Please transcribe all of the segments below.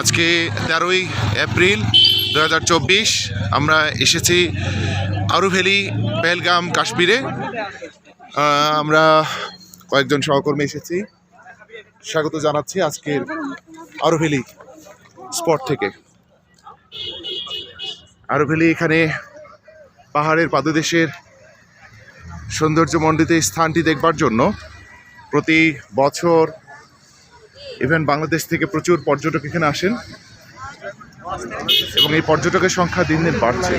আজকে তেরোই এপ্রিল দুহাজার চব্বিশ, আমরা এসেছি আরুভেলি, পেহেলগাম, কাশ্মীরে। আমরা কয়েকজন সহকর্মী এসেছি। স্বাগত জানাচ্ছি আজকের আরুভেলি স্পট থেকে। আরুভেলি এখানে পাহাড়ের পাদদেশের সৌন্দর্যমণ্ডিত স্থানটি দেখবার জন্য প্রতি বছর ইভেন বাংলাদেশ থেকে প্রচুর পর্যটক এখানে আসেন। এবং এই পর্যটকের সংখ্যা দিন দিন বাড়ছে।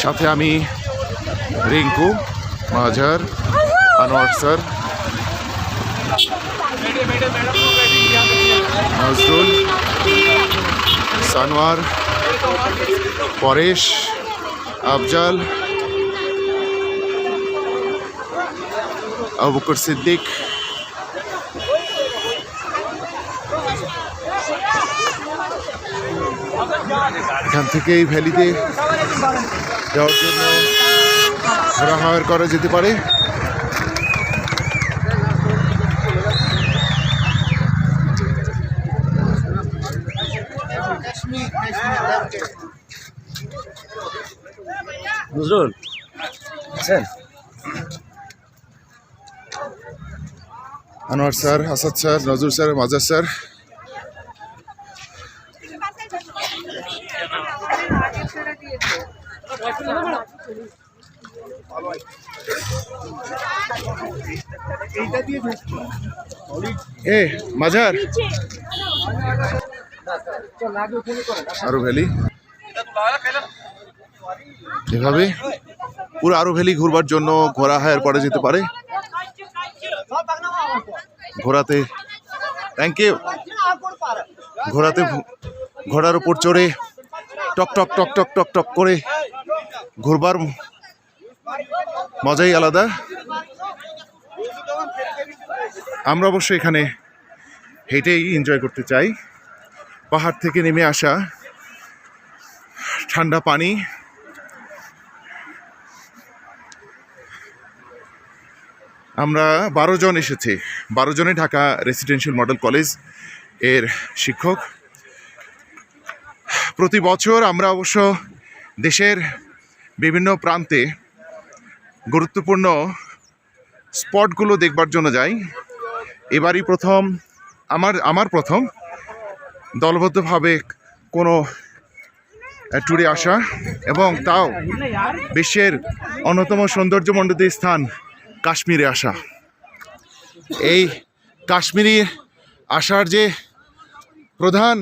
সাথে আমি রিঙ্কু মাঝার আনোয়ার স্যার নজরুল সানোয়ার পরেশ আফজাল আবু সিদ্দিক এখান থেকে এই ভ্যালিতে যাওয়ার জন্য ঘোরা হায়ার করা যেতে পারে। নজরুল আছেন? Anwar sir Asad sir Nazrul sir Mazar sir এ, মাজার। আরও ভ্যালি। এভাবে পুরো আরও ভ্যালি ঘুরবার জন্য ঘোড়া হায়ার করা যেতে পারে। ঘোড়াতে থ্যাংক ইউ ঘোড়াতে ভু- ঘোড়ার উপর চড়ে টক টক টক টক টক টক করে ঘুরবার মজাই আলাদা। আমরা অবশ্য এখানে হেঁটেই এনজয় করতে চাই। পাহাড় থেকে নেমে আসা ঠান্ডা পানি। আমরা বারো জন এসেছি। বারো জনে ঢাকা রেসিডেন্সিয়াল মডেল কলেজের শিক্ষক। প্রতি বছর আমরা অবশ্য দেশের বিভিন্ন প্রান্তে গুরুত্বপূর্ণ স্পটগুলো দেখবার জন্য যাই। এবারই প্রথম আমার আমার প্রথম দলবদ্ধভাবে কোনো ট্যুরে আসা এবং তাও বিশ্বের অন্যতম সৌন্দর্যমণ্ডিত স্থান কাশ্মীরে আসা। এই কাশ্মীরি আসার যে প্রধান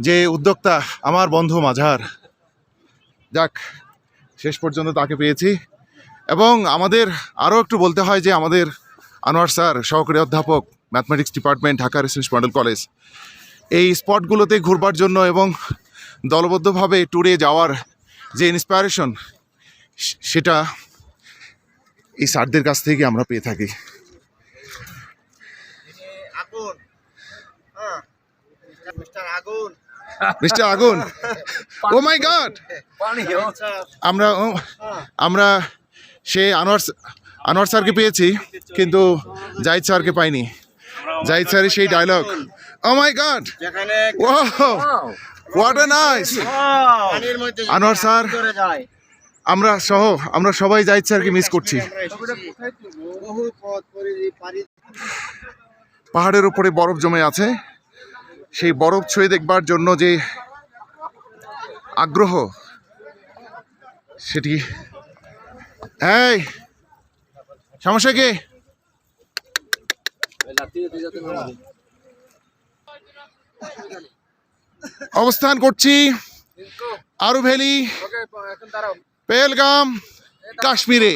যে উদ্যোক্তা আমার বন্ধু মাঝার। যাক, শেষ পর্যন্ত তাকে পেয়েছি। এবং আমাদের আরও একটু বলতে হয় যে আমাদের আনোয়ার স্যার, সহকারী অধ্যাপক mathematics department Dhaka residence model college এই স্পটগুলোতে ঘুরবার জন্য এবং দলবদ্ধভাবে ট্যুরে যাওয়ার যে ইন্সপায়ারেশন সেটা এই স্যারদের কাছ থেকে আমরা পেয়ে থাকি। আগুন হ্যাঁ। মিস্টার আগুন। মিস্টার আগুন ও মাই গড! আমরা ও- আমরা সে আনোয়ার আনোয়ার স্যারকে পেয়েছি কিন্তু জাহিদ স্যারকে পাইনি। জাহিদ স্যারের সেই dialogue oh my god oh what a nice পানির মধ্যে আনোয়ার স্যার আমরা সহ আমরা সবাই জাহিদ স্যারকে মিস করছি। পাহাড়ের উপরে বরফ জমে আছে। সেই বরফ ছুঁয়ে দেখবার জন্য যে আগ্রহ সেটি এই সমস্যা কি? অবস্থান করছি আরু ভ্যালি পেলগাম কাশ্মীরে।